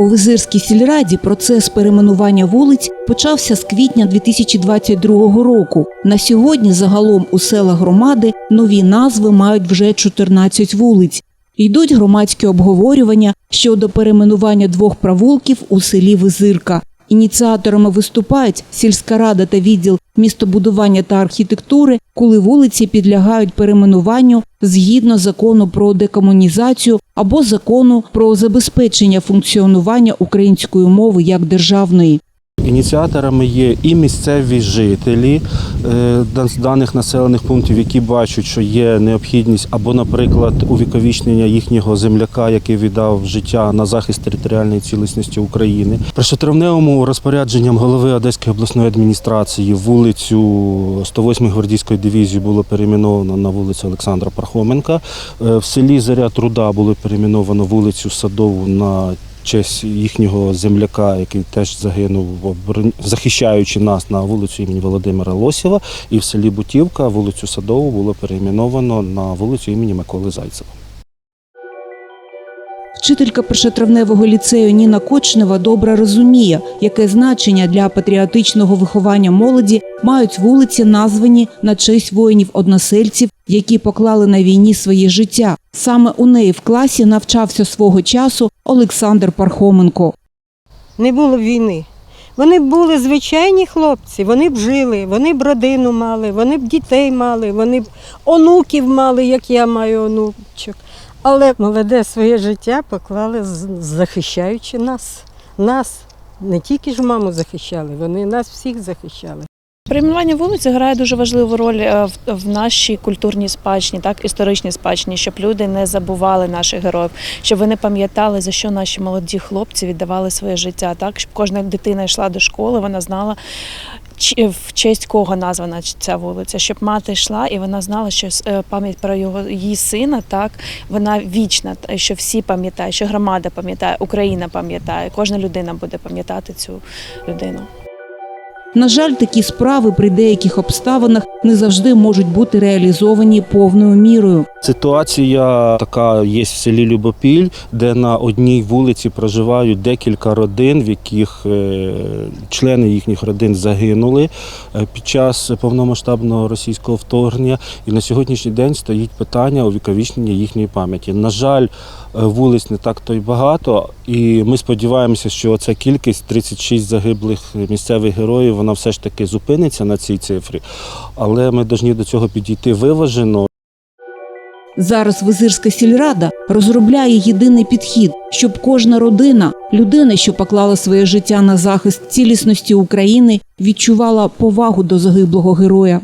У Визирській сільраді процес перейменування вулиць почався з квітня 2022 року. На сьогодні загалом у селах громади нові назви мають вже 14 вулиць. Йдуть громадські обговорювання щодо перейменування двох провулків у селі Визирка. Ініціаторами виступають сільська рада та відділ містобудування та архітектури, коли вулиці підлягають перейменуванню згідно закону про декомунізацію або закону про забезпечення функціонування української мови як державної. Ініціаторами є і місцеві жителі е, даних населених пунктів, які бачать, що є необхідність або, наприклад, увіковічнення їхнього земляка, який віддав життя на захист територіальної цілісності України. Першотравневому розпорядженням голови Одеської обласної адміністрації вулицю 108 гвардійської дивізії було перейменовано на вулицю Олександра Пархоменка. Е, В селі Заря Труда було перейменовано вулицю Садову на честь їхнього земляка, який теж загинув, захищаючи нас на вулицю імені Володимира Лосєва. І в селі Бутівка вулицю Садову було перейменовано на вулицю імені Миколи Зайцева. Вчителька першотравневого ліцею Ніна Кочнева добре розуміє, яке значення для патріотичного виховання молоді мають вулиці, названі на честь воїнів-односельців, які поклали на війні своє життя. Саме у неї в класі навчався свого часу Олександр Пархоменко. не було війни. Вони б були звичайні хлопці, вони б жили, вони б родину мали, вони б дітей мали, вони б онуків мали, як я маю онучок. Але молоде своє життя поклали, захищаючи нас. Нас не тільки ж маму захищали, вони нас всіх захищали. Перейменування вулиці грає дуже важливу роль е, в, нашій культурній спадщині, так історичній спадщині, щоб люди не забували наших героїв, щоб вони пам'ятали, за що наші молоді хлопці віддавали своє життя, так щоб кожна дитина йшла до школи, вона знала. чи- В честь кого названа ця вулиця, щоб мати йшла, і вона знала, що е, пам'ять про його її сина, так вона вічна, що всі пам'ятають, що громада пам'ятає, Україна пам'ятає, кожна людина буде пам'ятати цю людину. На жаль, такі справи при деяких обставинах не завжди можуть бути реалізовані повною мірою. Ситуація така є в селі Любопіль, де на одній вулиці проживають декілька родин, в яких е, члени їхніх родин загинули е, під час повномасштабного російського вторгнення. І на сьогоднішній день стоїть питання увіковічнення їхньої пам'яті. На жаль, е, вулиць не так то й багато, і ми сподіваємося, що ця кількість 36 загиблих місцевих героїв вона все ж таки зупиниться на цій цифрі. Але ми повинні до цього підійти виважено. Зараз Визирська сільрада розробляє єдиний підхід, щоб кожна родина, людина, що поклала своє життя на захист цілісності України, відчувала повагу до загиблого героя.